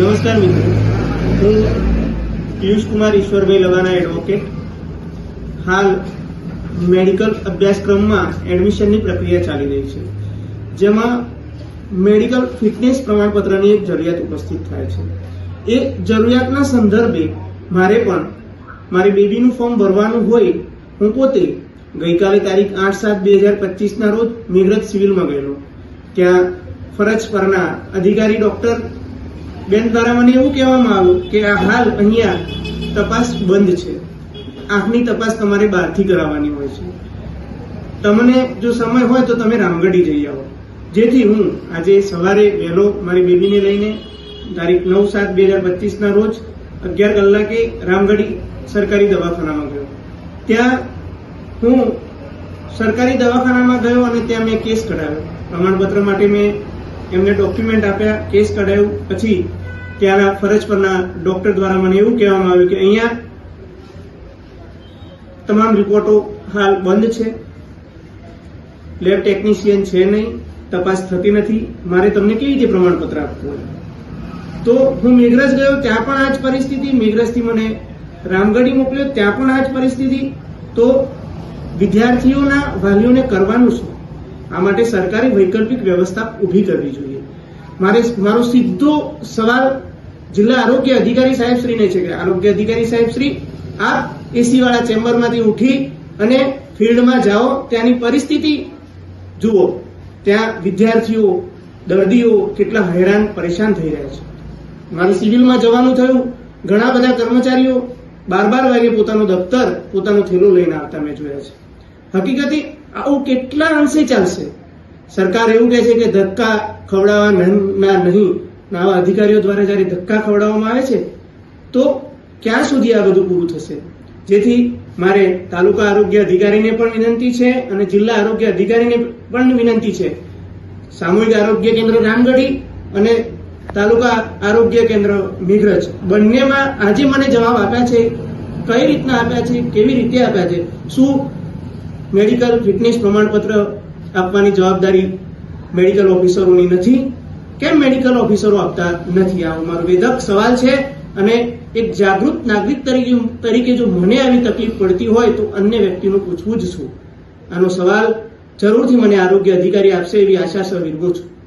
નમસ્કાર મિત્રો. હું પિયુષ કુમાર ઈશ્વરભાઈ લવાના એડવોકેટ હાલ મેડિકલ અભ્યાસક્રમમાં એડમિશનની પ્રક્રિયા ચાલી રહી છે. જેમાં મેડિકલ ફિટનેસ પ્રમાણપત્રની એક જરૂરિયાત ઉપસ્થિત થાય છે. એ જરૂરિયાતના સંદર્ભે મારે પણ મારી બેબીનું ફોર્મ ભરવાનું હોય, હું પોતે ગઈકાલે તારીખ આઠ સાત બે હજાર પચીસના રોજ મેઘરજ સિવિલમાં ગયેલો. ત્યાં ફરજ પરના અધિકારી ડોક્ટર બેન દ્વારા મને એવું કહેવામાં આવ્યું કે આ હાલ અહીંયા તપાસ બંધ છે. આંખની તપાસ તમારે બહારથી કરાવવાની હોય છે. તમને જો સમય હોય તો તમે રામગઢી જઈ આવો. જેથી હું આજે સવારે વહેલો મારી બેબીને લઈને તારીખ નવ સાત બે હજાર પચીસના રોજ અગિયાર કલાકે રામગઢી સરકારી દવાખાનામાં ગયો. ત્યાં હું સરકારી દવાખાનામાં ગયો અને ત્યાં મેં કેસ કઢાવ્યો. પ્રમાણપત્ર માટે મેં એમને ડોક્યુમેન્ટ આપ્યા કેસ કઢાવ્યું પછી ત્યાંના ફરજ પરના ડોક્ટર દ્વારા મને એવું કહેવામાં આવ્યું કે અહીંયા તમામ રિપોર્ટો હાલ બંધ છે. લેબ ટેકનિશિયન છે નહીં, તપાસ થતી નથી. મારે તમને કેવી રીતે પ્રમાણપત્ર આપવું તો હું મેઘરજ ગયો, ત્યાં પણ આ જ પરિસ્થિતિ. મેઘરજથી મને રામગઢી મોકલ્યો, ત્યાં પણ આ જ પરિસ્થિતિ. તો વિદ્યાર્થીઓના વાલીઓને કરવાનું શું? આ માટે સરકારે વૈકલ્પિક વ્યવસ્થા ઊભી કરવી જોઈએ. મારે મારો સીધો સવાલ જિલ્લા આરોગ્ય અધિકારી સાહેબ શ્રીને છે કે આરોગ્ય અધિકારી સાહેબ શ્રી આ એસીવાળા ચેમ્બરમાંથી ઉઠી અને ફિલ્ડમાં જાઓ, ત્યાંની પરિસ્થિતિ જુઓ. ત્યાં વિદ્યાર્થીઓ, દર્દીઓ કેટલા હેરાન, પરેશાન થઈ રહ્યા છે. મારે સિવિલમાં જવાનું થયું, ઘણા બધા કર્મચારીઓ બાર બાર વાગે પોતાનું દફતર, પોતાનો થેલો લઈને આવતા મેં જોયા છે. હકીકતે આવું કેટલા અંશે ચાલશે? સરકાર એવું કહે છે કે ધક્કા ખવડાવવાના નહીં. આવા અધિકારીઓ દ્વારા જ્યારે ધક્કા ખવડાવવામાં આવે છે, તો ક્યાં સુધી આ બધું પૂરું થશે? જેથી મારે તાલુકા આરોગ્ય અધિકારીને પણ વિનંતી છે અને જિલ્લા આરોગ્ય અધિકારીને પણ વિનંતી છે. સામૂહિક આરોગ્ય કેન્દ્ર રામગઢી અને તાલુકા આરોગ્ય કેન્દ્ર મિગ્રજ બંનેમાં આજે મને જવાબ આપ્યા છે, કઈ રીતના આપ્યા છે, કેવી રીતે આપ્યા છે, શું મેડિકલ ફિટનેસ પ્રમાણપત્ર આપવાની જવાબદારી મેડિકલ ઓફિસરોની નથી. કેમ મેડિકલ ઓફિસરો આપતા નથી? આ મારો વેધક સવાલ છે અને એક જાગૃત નાગરિક તરીકે તરીકે જો મને આવી તકલીફ પડતી હોય તો અન્ય વ્યક્તિનું પૂછવું જ છું. આનો સવાલ જરૂરથી મને આરોગ્ય અધિકારી આપશે એવી આશા સહ વિરમું છું.